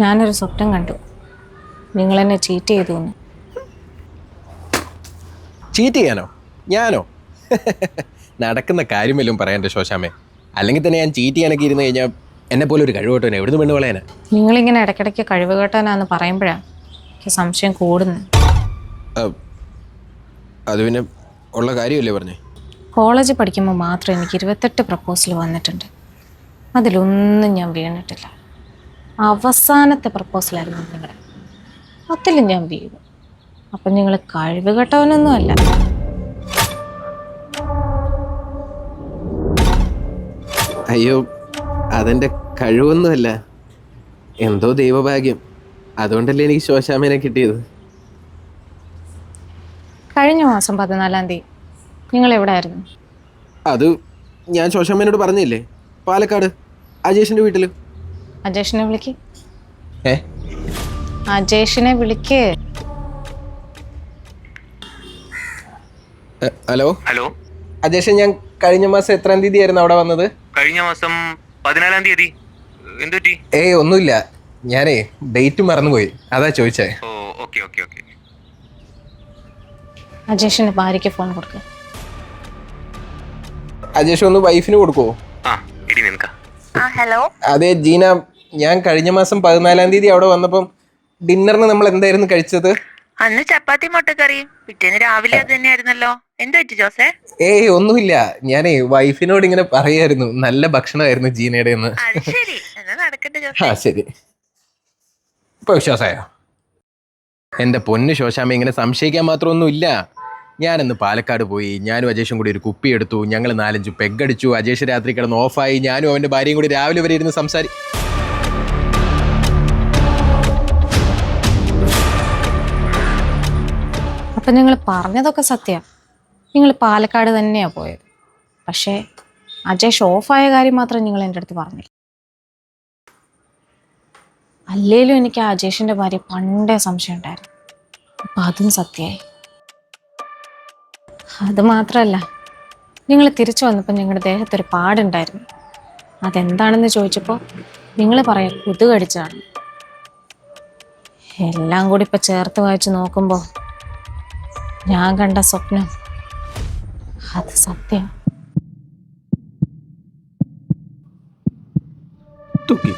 ഞാനൊരു സ്വപ്നം കണ്ടു. നിങ്ങൾ എന്നെ ചീറ്റ് ചെയ്തു എന്ന് ചീറ്റ് ചെയ്യാനോ? ഞാനോ? നടക്കുന്ന കാര്യമല്ലോ പറയാൻ ശോശാമേ അല്ലെങ്കിൽ തന്നെ ഞാൻ ചീറ്റ് ചെയ്യാനൊക്കെ ഇരുന്ന് കഴിഞ്ഞാൽ എന്നെ പോലെ ഒരു കഴിവോട്ടോനെ എവിടുന്ന് പെണ്ണ് കളയാനാ? നിങ്ങളിങ്ങനെ ഇടയ്ക്കിടയ്ക്ക് കഴിവ് കേട്ടാനാന്ന് പറയുമ്പോഴാണ് എനിക്ക് സംശയം കൂടുന്നത് അത് പിന്നെ ഉള്ള കാര്യമല്ലേ പറഞ്ഞേ? കോളേജ് പഠിക്കുമ്പോൾ മാത്രം എനിക്ക് ഇരുപത്തെട്ട് പ്രപ്പോസൽ വന്നിട്ടുണ്ട്. അതിലൊന്നും ഞാൻ വീണിട്ടില്ല. അവസാനത്തെ പ്രപ്പോസലായിരുന്നു നിങ്ങളുടെ. അതിൽ ഞാൻ വീണു അപ്പം നിങ്ങൾ കഴിവ് കെട്ടവനൊന്നും അല്ല. അയ്യോ അതെന്റെ കഴിവൊന്നുമല്ല എന്തോ ദൈവഭാഗ്യം. അതുകൊണ്ടല്ലേ എനിക്ക് ശോശാമേനെ കിട്ടിയത്? കഴിഞ്ഞ മാസം പതിനാലാം തീയതി. നിങ്ങൾ എവിടെ ആയിരുന്നു അത് ഞാൻ ശോശാമേനോട് പറഞ്ഞില്ലേ? പാലക്കാട്. അജേഷിന്റെ വീട്ടിൽ അജേഷിനെ വിളിക്ക്. അജേഷിനെ വിളിക്ക്. ഹലോ? ഹലോ? അജേഷ് ഞാൻ കഴിഞ്ഞ മാസം എത്രാം തീയതി ആയിരുന്നു അവിടെ വന്നത്? കഴിഞ്ഞ മാസം പതിനാലാം തീയതി. എന്തുപറ്റി ഏയ് ഒന്നുമില്ല. ഞാനേ ഡേറ്റ് മറന്നുപോയി. അതാ ചോദിച്ചേ. Oh okay okay okay. അജേഷിന്റെ ഭാര്യയ്ക്ക് ഫോൺ കൊടുക്ക. അജേഷ് ഒന്ന് വൈഫിന് കൊടുക്കുവോ? ആ ഇടി നിനക്ക. ആ ഹലോ? അതെ ജീന ഞാൻ കഴിഞ്ഞ മാസം പതിനാലാം തീയതി അവിടെ വന്നപ്പം ഡിന്നറിന് നമ്മൾ എന്തായിരുന്നു കഴിച്ചത്? അന്ന് ചപ്പാത്തി മുട്ടക്കറിയും. പിറ്റേന്ന് രാവിലെ അത് തന്നെയായിരുന്നല്ലോ. എന്ത് പറ്റി ജോസേ? ഏയ് ഒന്നുമില്ല. ഞാനേ വൈഫിനോട് ഇങ്ങനെ പറയായിരുന്നു. നല്ല ഭക്ഷണമായിരുന്നു ജീനയുടെ എന്ന് അത് ശരി. എന്നാ നടക്കട്ടെ ആ ജോസേ ശരി. ഇപ്പൊ വിശ്വാസമായോ എന്റെ പൊന്ന് ശോശാമ്മ ഇങ്ങനെ സംശയിക്കാൻ മാത്രമൊന്നുമില്ല. ഞാനിന്ന് പാലക്കാട് പോയി. ഞാനും അജേഷും കൂടി ഒരു കുപ്പി എടുത്തു. ഞങ്ങൾ നാലഞ്ച് പെഗടിച്ചു അജേഷ് രാത്രി കിടന്ന് ഓഫായി. ഞാനും അവന്റെ ഭാര്യയും കൂടി രാവിലെ വരെ ഇരുന്ന് സംസാരി അപ്പം നിങ്ങൾ പറഞ്ഞതൊക്കെ സത്യം. നിങ്ങൾ പാലക്കാട് തന്നെയാണ് പോയത്. പക്ഷേ അജേഷ് ഓഫായ കാര്യം മാത്രം നിങ്ങൾ എന്റെ അടുത്ത് പറഞ്ഞില്ല. അല്ലേലും എനിക്ക് അജേഷിന്റെ ഭാര്യ പണ്ടേ സംശയം ഉണ്ടായിരുന്നു. അപ്പം അതും സത്യമായി. അത് മാത്രമല്ല നിങ്ങൾ തിരിച്ചു വന്നപ്പോൾ നിങ്ങളുടെ ദേഹത്തൊരു പാടുണ്ടായിരുന്നു. അതെന്താണെന്ന് ചോദിച്ചപ്പോൾ നിങ്ങൾ പറയാം കുതുകടിച്ചാണ് എല്ലാം കൂടി ഇപ്പം ചേർത്ത് വായിച്ച് നോക്കുമ്പോൾ ഞാൻ കണ്ട സ്വപ്നം. അത് സത്യം. തൂക്കി.